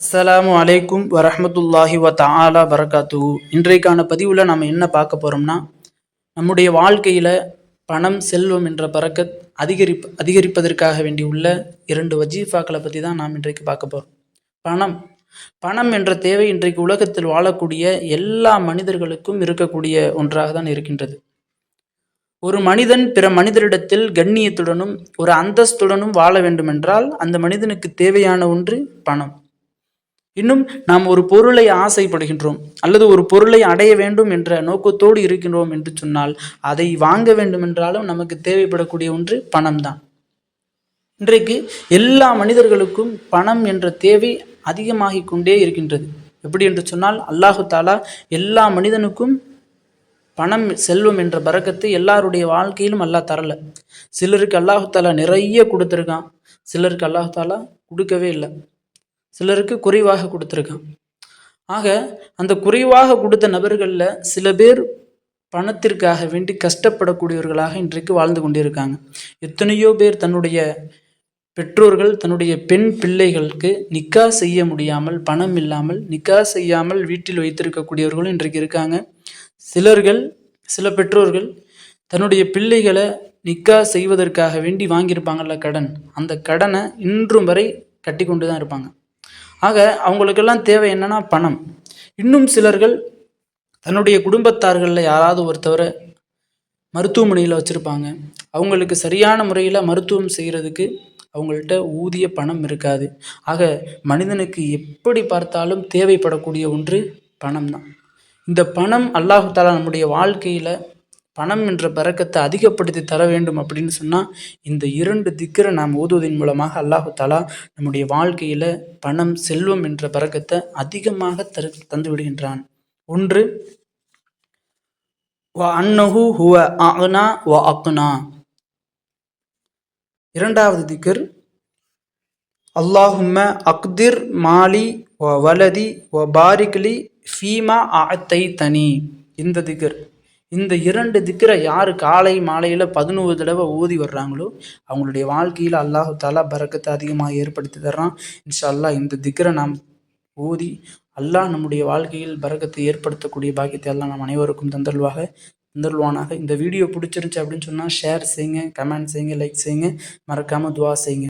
அஸ்லாமு அலைக்கும் வரமத்துல்லாஹி வ தஆலா பரகாத்துஹு. இன்றைக்கான பதிவில் நாம் என்ன பார்க்க போகிறோம்னா நம்முடைய வாழ்க்கையில் பணம் செல்வம் என்ற பறக்க அதிகரிப் அதிகரிப்பதற்காக வேண்டி உள்ள இரண்டு வஜீஃபாக்களை பற்றி தான் நாம் இன்றைக்கு பார்க்க போகிறோம் பணம். பணம் என்ற தேவை இன்றைக்கு உலகத்தில் வாழக்கூடிய எல்லா மனிதர்களுக்கும் இருக்கக்கூடிய ஒன்றாக தான் இருக்கின்றது. ஒரு மனிதன் பிற மனிதரிடத்தில் கண்ணியத்துடனும் ஒரு அந்தஸ்துடனும் வாழ வேண்டுமென்றால் அந்த மனிதனுக்கு தேவையான ஒன்று பணம். இன்னும் நாம் ஒரு பொருளை ஆசைப்படுகின்றோம் அல்லது ஒரு பொருளை அடைய வேண்டும் என்ற நோக்கத்தோடு இருக்கின்றோம் என்று சொன்னால் அதை வாங்க வேண்டுமென்றாலும் நமக்கு தேவைப்படக்கூடிய ஒன்று பணம் தான் இன்றைக்கு எல்லா மனிதர்களுக்கும் பணம் என்ற தேவை அதிகமாகிக் கொண்டே இருக்கின்றது. எப்படி என்று சொன்னால் அல்லாஹு தாலா எல்லா மனிதனுக்கும் பணம் செல்வம் என்ற பறக்கத்தை எல்லாருடைய வாழ்க்கையிலும் அல்லாஹ் தரல. சிலருக்கு அல்லாஹு தாலா நிறைய கொடுத்துருக்கான். சிலருக்கு அல்லாஹு தாலா கொடுக்கவே இல்லை. சிலருக்கு குறைவாக கொடுத்துருக்கான். ஆக அந்த குறைவாக கொடுத்த நபர்களில் சில பேர் பணத்திற்காக வேண்டி கஷ்டப்படக்கூடியவர்களாக இன்றைக்கு வாழ்ந்து கொண்டிருக்காங்க. எத்தனையோ பேர் தன்னுடைய பெற்றோர்கள் தன்னுடைய பெண் பிள்ளைகளுக்கு நிக்கா செய்ய முடியாமல் பணம் இல்லாமல் நிக்கா செய்யாமல் வீட்டில் வைத்திருக்கக்கூடியவர்களும் இன்றைக்கு இருக்காங்க. சிலர்கள் சில பெற்றோர்கள் தன்னுடைய பிள்ளைகளை நிக்கா செய்வதற்காக வேண்டி வாங்கியிருப்பாங்கல்ல கடன். அந்த கடனை இன்றும் வரை கட்டி கொண்டு தான் இருப்பாங்க. ஆக அவங்களுக்கெல்லாம் தேவை என்னன்னா பணம். இன்னும் சிலர்கள் தன்னுடைய குடும்பத்தார்களில் யாராவது ஒருத்தவரை மருத்துவமனையில் வச்சுருப்பாங்க. அவங்களுக்கு சரியான முறையில் மருத்துவம் செய்கிறதுக்கு அவங்கள்ட்ட ஊதிய பணம் இருக்காது. ஆக மனிதனுக்கு எப்படி பார்த்தாலும் தேவைப்படக்கூடிய ஒன்று பணம் தான் இந்த பணம் அல்லாஹு தாலா நம்முடைய வாழ்க்கையில் பணம் என்ற பறக்கத்தை அதிகப்படுத்தி தர வேண்டும் அப்படின்னு சொன்னால் இந்த இரண்டு திக்கரை நாம் ஓதுவதன் மூலமாக அல்லாஹு தாலா நம்முடைய வாழ்க்கையில் பணம் செல்வம் என்ற பறக்கத்தை அதிகமாக தரு தந்து விடுகின்றான். ஒன்று வ அன்னஹு ஹுவ அக்னா வ அக்னா. இரண்டாவது திக்கர் அல்லாஹும்ம அக்திர் மாலி வ வலதி வ பாரிக்லி ஃபீமா ஆத்தை தனி இந்த திக்கர். இந்த இரண்டு திக்கரை யார் காலை மாலையில் பதினோரு தடவை ஓதி வர்றாங்களோ அவங்களுடைய வாழ்க்கையில் அல்லாஹு தாலா பறக்கத்தை அதிகமாக ஏற்படுத்தி தர்றான். இன்ஷா அல்லாஹ் இந்த திக்கரை நாம் ஓதி அல்லாஹ் நம்முடைய வாழ்க்கையில் பறக்கத்தை ஏற்படுத்தக்கூடிய பாக்கியத்தை எல்லாம் நாம் அனைவருக்கும் தந்தல்வாக தந்தல்வானாக இந்த வீடியோ பிடிச்சிருந்துச்சு அப்படின்னு சொன்னால் ஷேர் செய்யுங்க கமெண்ட் செய்யுங்க லைக் செய்யுங்க. மறக்காமல் துவா செய்யுங்க.